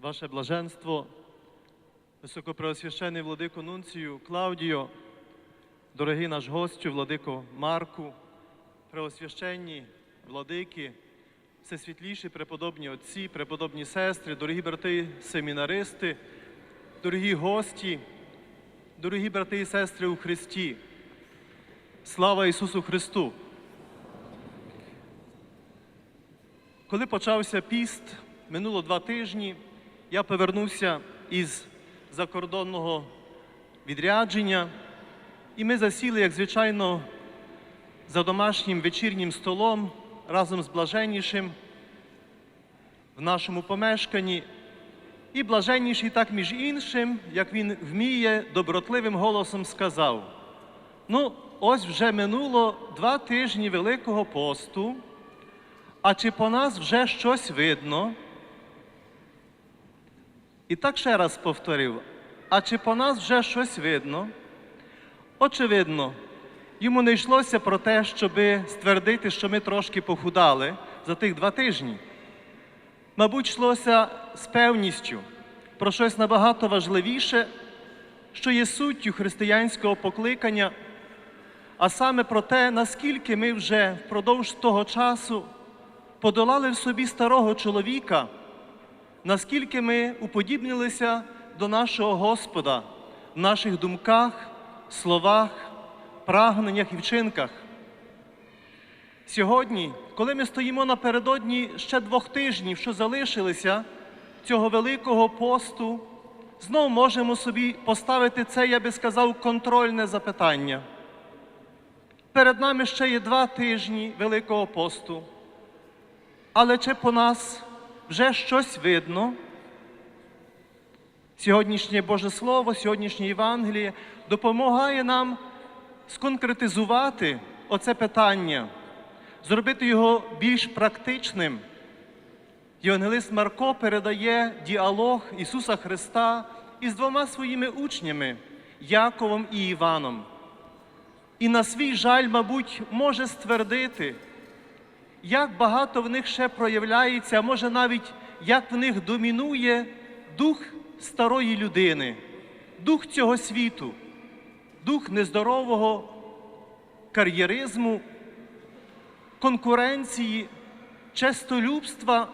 Ваше блаженство, високопреосвящений владико Нунцію Клаудіо, дорогий наш гостю, владико Марку, преосвященні владики, всесвітліші преподобні отці, преподобні сестри, дорогі брати семінаристи, дорогі гості, дорогі брати і сестри у Христі. Слава Ісусу Христу! Коли почався піст, минуло два тижні, я повернувся із закордонного відрядження, і ми засіли, як звичайно, за домашнім вечірнім столом разом з блаженнішим в нашому помешканні. І блаженніший так між іншим, як він вміє, добротливим голосом сказав: Ну, ось вже минуло два тижні Великого посту. А чи по нас вже щось видно? І так ще раз повторив: а чи по нас вже щось видно? Очевидно, йому не йшлося про те, щоб ствердити, що ми трошки похудали за тих два тижні. Мабуть, йшлося з певністю про щось набагато важливіше, що є суттю християнського покликання, а саме про те, наскільки ми вже впродовж того часу подолали в собі старого чоловіка, наскільки ми уподібнилися до нашого Господа в наших думках, словах, прагненнях і вчинках. Сьогодні, коли ми стоїмо напередодні ще двох тижнів, що залишилися цього великого посту, знов можемо собі поставити це, я би сказав, контрольне запитання. Перед нами ще є два тижні Великого посту. Але чи по нас вже щось видно? Сьогоднішнє Боже Слово, сьогоднішнє Євангеліє допомагає нам сконкретизувати оце питання, зробити його більш практичним. Євангелист Марко передає діалог Ісуса Христа із двома своїми учнями Яковом і Іваном. І на свій жаль, мабуть, може ствердити, як багато в них ще проявляється, а може навіть як в них домінує дух старої людини, дух цього світу, дух нездорового кар'єризму, конкуренції, честолюбства,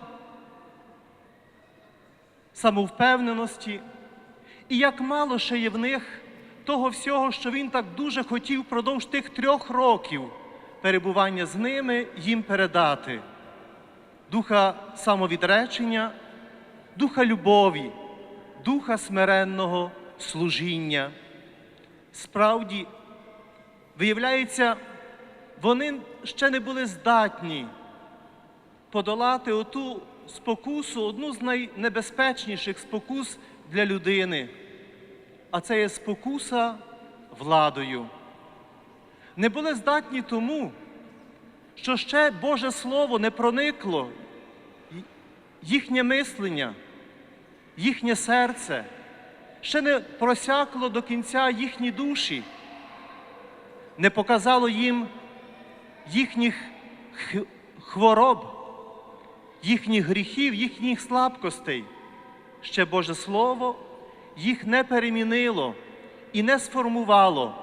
самовпевненості. І як мало ще є в них того всього, що він так дуже хотів впродовж тих трьох років перебування з ними їм передати духа самовідречення, духа любові, духа смиренного служіння. Справді, виявляється, вони ще не були здатні подолати оту спокусу, одну з найнебезпечніших спокус для людини, а це є спокуса владою не були здатні тому, що ще Боже Слово не проникло їхнє мислення, їхнє серце, ще не просякло до кінця їхні душі, не показало їм їхніх хвороб, їхніх гріхів, їхніх слабкостей. Ще Боже Слово їх не перемінило і не сформувало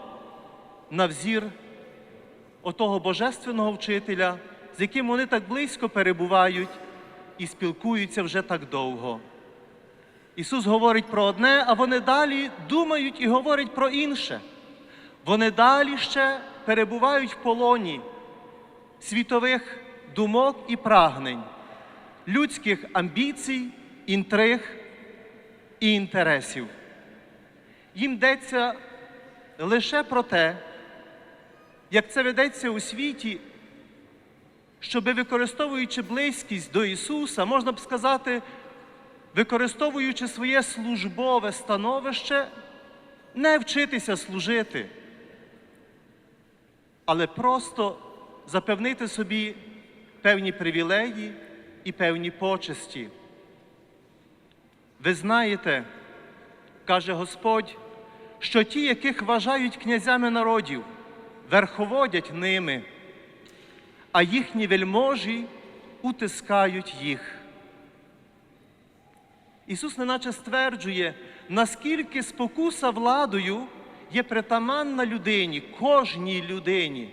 на взір отого божественного вчителя, з яким вони так близько перебувають і спілкуються вже так довго. Ісус говорить про одне, а вони далі думають і говорять про інше. Вони далі ще перебувають в полоні світових думок і прагнень, людських амбіцій, інтриг і інтересів. Їм йдеться лише про те, як це ведеться у світі, щоби використовуючи близькість до Ісуса, можна б сказати, використовуючи своє службове становище, не вчитися служити, але просто запевнити собі певні привілеї і певні почесті. Ви знаєте, каже Господь, що ті, яких вважають князями народів, верховодять ними, а їхні вельможі утискають їх. Ісус неначе стверджує, наскільки спокуса владою є притаманна людині, кожній людині,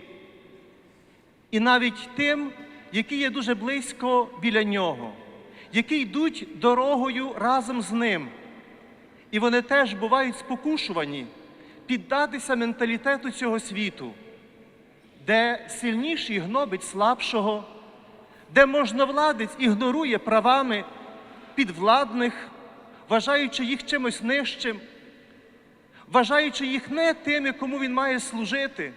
і навіть тим, які є дуже близько біля нього, які йдуть дорогою разом з ним. І вони теж бувають спокушувані піддатися менталітету цього світу, де сильніший гнобить слабшого, де можновладець ігнорує правами підвладних, вважаючи їх чимось нижчим, вважаючи їх не тими, кому він має служити,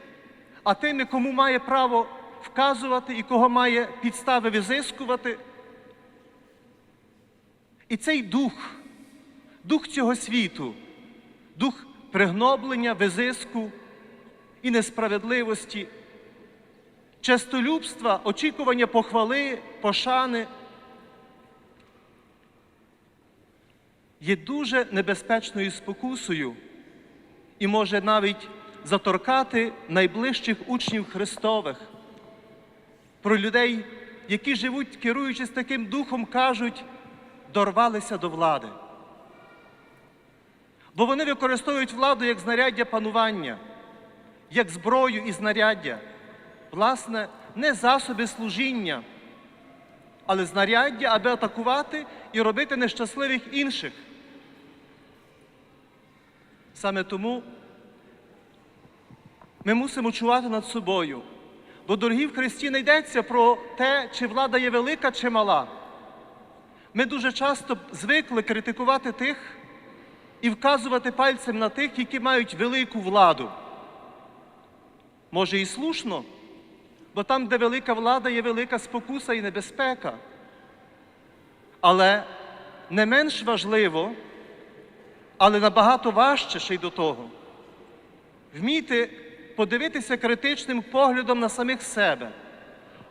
а тими, кому має право вказувати і кого має підстави визискувати. І цей дух, дух цього світу, дух пригноблення, визиску і несправедливості, честолюбства, очікування похвали, пошани є дуже небезпечною спокусою і може навіть заторкати найближчих учнів Христових. Про людей, які живуть, керуючись таким духом, кажуть, дорвалися до влади. Бо вони використовують владу як знаряддя панування, як зброю і знаряддя, власне, не засоби служіння, але знаряддя, аби атакувати і робити нещасливих інших. Саме тому ми мусимо чувати над собою. Бо, дорогі в Христі, не йдеться про те, чи влада є велика чи мала. Ми дуже часто звикли критикувати тих і вказувати пальцем на тих, які мають велику владу. Може і слушно, бо там, де велика влада, є велика спокуса і небезпека. Але не менш важливо, але набагато важче ще й до того, вміти подивитися критичним поглядом на самих себе.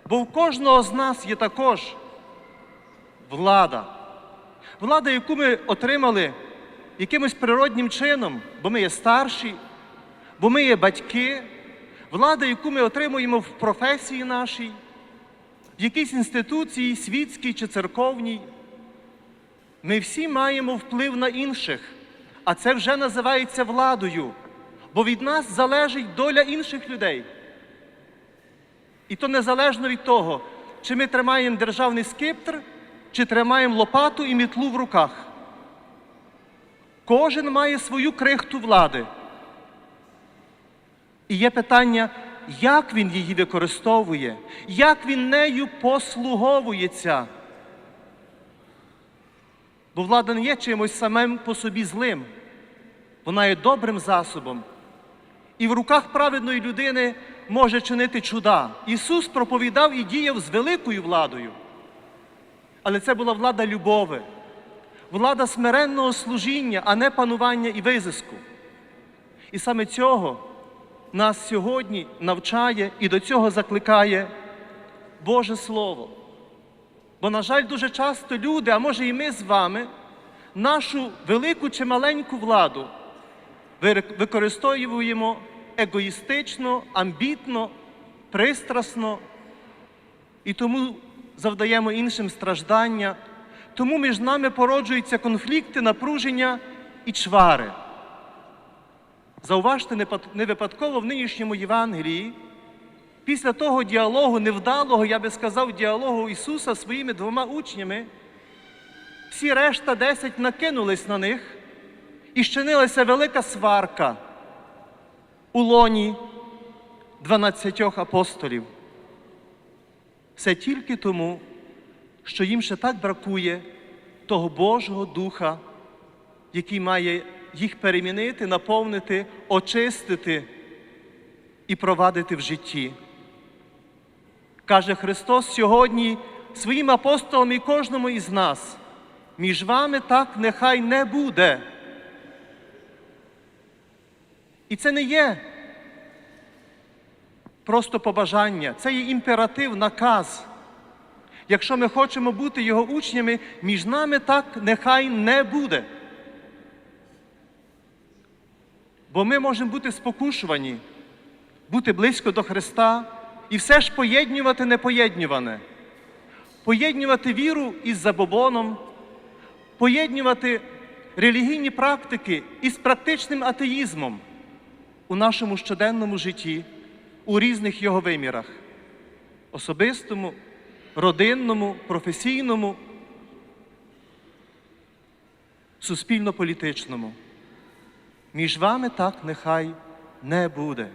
Бо в кожного з нас є також влада. Влада, яку ми отримали якимось природнім чином, бо ми є старші, бо ми є батьки, влада, яку ми отримуємо в професії нашій, в якійсь інституції, світській чи церковній. Ми всі маємо вплив на інших, а це вже називається владою, бо від нас залежить доля інших людей. І то незалежно від того, чи ми тримаємо державний скиптр, чи тримаємо лопату і мітлу в руках. Кожен має свою крихту влади. І є питання, як він її використовує, як він нею послуговується. Бо влада не є чимось самим по собі злим, вона є добрим засобом. І в руках праведної людини може чинити чуда. Ісус проповідав і діяв з великою владою. Але це була влада любови, влада смиренного служіння, а не панування і визиску. І саме цього нас сьогодні навчає і до цього закликає Боже Слово. Бо, на жаль, дуже часто люди, а може і ми з вами, нашу велику чи маленьку владу використовуємо егоїстично, амбітно, пристрасно і тому завдаємо іншим страждання, тому між нами породжуються конфлікти, напруження і чвари. Зауважте, не випадково в нинішньому Євангелії, після того діалогу, невдалого, я би сказав, діалогу Ісуса своїми двома учнями, всі решта десять накинулись на них і щинилася велика сварка у лоні дванадцятьох апостолів. Все тільки тому, що їм ще так бракує того Божого Духа, який має їх перемінити, наповнити, очистити і провадити в житті. Каже Христос сьогодні своїм апостолам і кожному із нас. Між вами так нехай не буде. І це не є просто побажання, це є імператив, наказ. Якщо ми хочемо бути його учнями, між нами так нехай не буде. Бо ми можемо бути спокушувані бути близько до Христа і все ж поєднювати непоєднюване, поєднювати віру із забобоном, поєднювати релігійні практики із практичним атеїзмом у нашому щоденному житті, у різних його вимірах особистому, родинному, професійному, суспільно-політичному. Між вами так нехай не буде.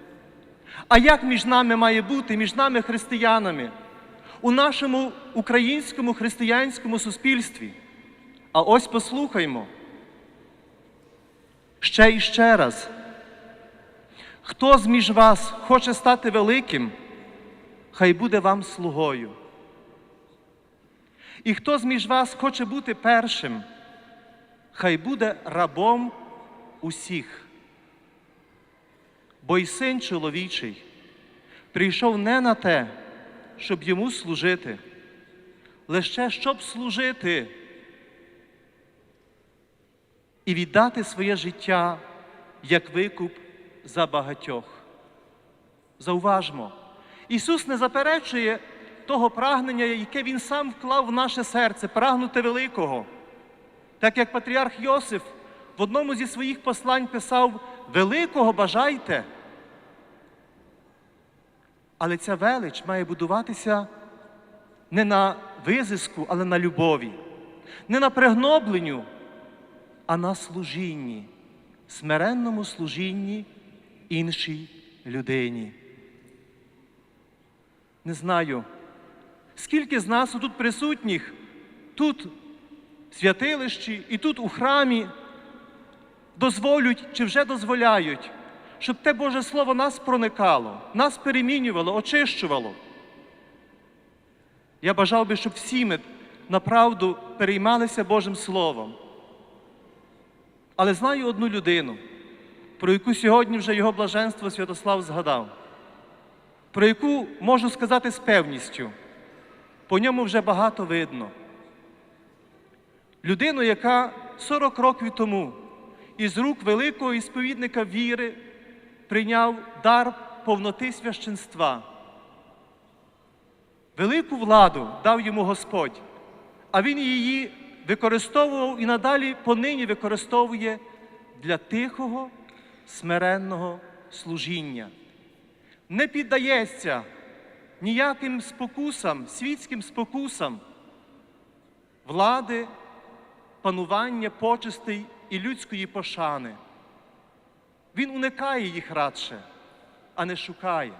А як між нами має бути, між нами християнами, у нашому українському християнському суспільстві? А ось послухаймо. Ще і ще раз. Хто з між вас хоче стати великим, хай буде вам слугою. І хто з між вас хоче бути першим, хай буде рабом усіх. Бо й син чоловічий прийшов не на те, щоб йому служити, лише щоб служити і віддати своє життя як викуп за багатьох. Зауважмо, Ісус не заперечує того прагнення, яке Він сам вклав в наше серце, прагнути великого. Так як патріарх Йосиф в одному зі своїх послань писав: Великого бажайте. Але ця велич має будуватися не на визиску, але на любові, не на пригнобленню, а на служінні, смиренному служінні іншій людині. Не знаю, скільки з нас тут присутніх, тут в святилищі і тут у храмі дозволють чи вже дозволяють, щоб те Боже Слово нас проникало, нас перемінювало, очищувало. Я бажав би, щоб всі ми направду переймалися Божим Словом. Але знаю одну людину, про яку сьогодні вже його блаженство Святослав згадав, про яку можу сказати з певністю, по ньому вже багато видно. Людину, яка 40 років тому із рук великого ісповідника віри прийняв дар повноти священства. Велику владу дав йому Господь, а він її використовував і надалі понині використовує для тихого, смиренного служіння. Не піддається ніяким спокусам, світським спокусам влади, панування, почестей і людської пошани. Він уникає їх радше, а не шукає.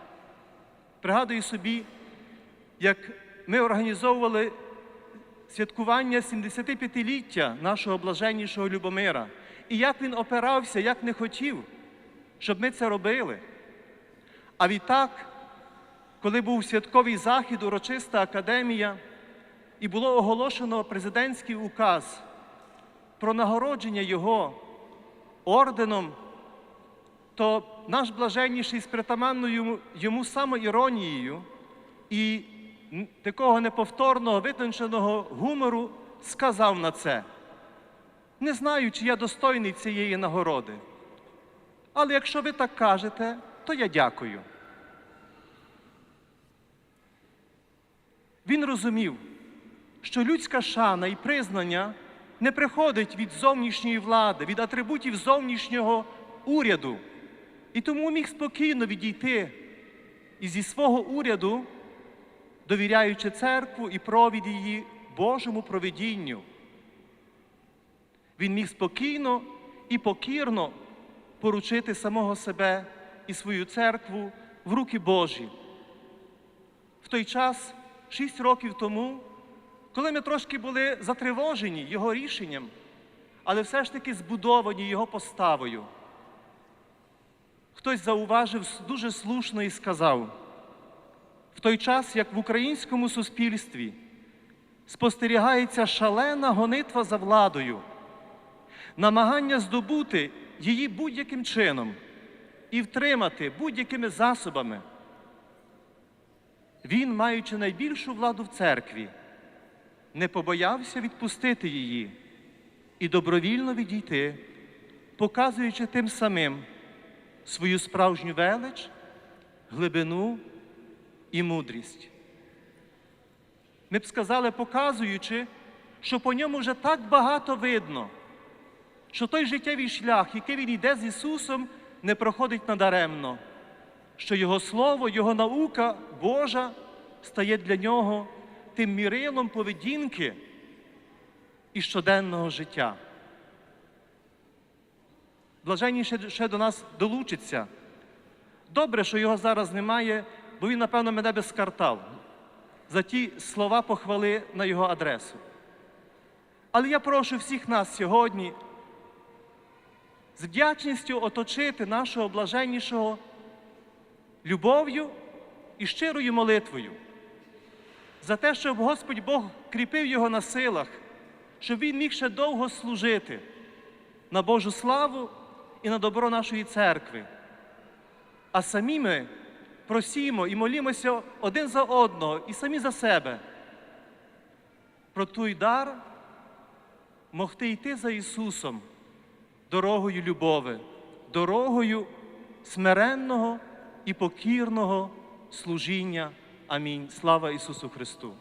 Пригадую собі, як ми організовували святкування 75-ліття нашого блаженнішого Любомира, і як він опирався, як не хотів, щоб ми це робили. А відтак, коли був святковий захід, урочиста академія, і було оголошено президентський указ про нагородження його орденом, то наш блаженніший з притаманною йому самоіронією і такого неповторного витонченого гумору сказав на це. Не знаю, чи я достойний цієї нагороди. Але якщо ви так кажете, то я дякую. Він розумів, що людська шана і признання не приходить від зовнішньої влади, від атрибутів зовнішнього уряду. І тому міг спокійно відійти і зі свого уряду, довіряючи церкву і провід її Божому провидінню. Він міг спокійно і покірно поручити самого себе і свою церкву в руки Божі. В той час, шість років тому, коли ми трошки були затривожені його рішенням, але все ж таки збудовані його поставою. Хтось зауважив дуже слушно і сказав, в той час, як в українському суспільстві спостерігається шалена гонитва за владою, намагання здобути її будь-яким чином і втримати будь-якими засобами, він, маючи найбільшу владу в церкві, не побоявся відпустити її і добровільно відійти, показуючи тим самим свою справжню велич, глибину і мудрість. Ми б сказали, показуючи, що по ньому вже так багато видно, що той життєвий шлях, який він йде з Ісусом, не проходить надаремно, що Його Слово, Його наука Божа стає для нього тим мірилом поведінки і щоденного життя. Блаженні ще, ще до нас долучиться. Добре, що його зараз немає, бо він, напевно, мене би скартав за ті слова похвали на його адресу. Але я прошу всіх нас сьогодні з вдячністю оточити нашого блаженнішого любов'ю і щирою молитвою за те, щоб Господь Бог кріпив його на силах, щоб він міг ще довго служити на Божу славу і на добро нашої церкви. А самі ми просімо і молімося один за одного і самі за себе про той дар могти йти за Ісусом дорогою любови, дорогою смиренного і покірного служіння. Амінь. Слава Ісусу Христу!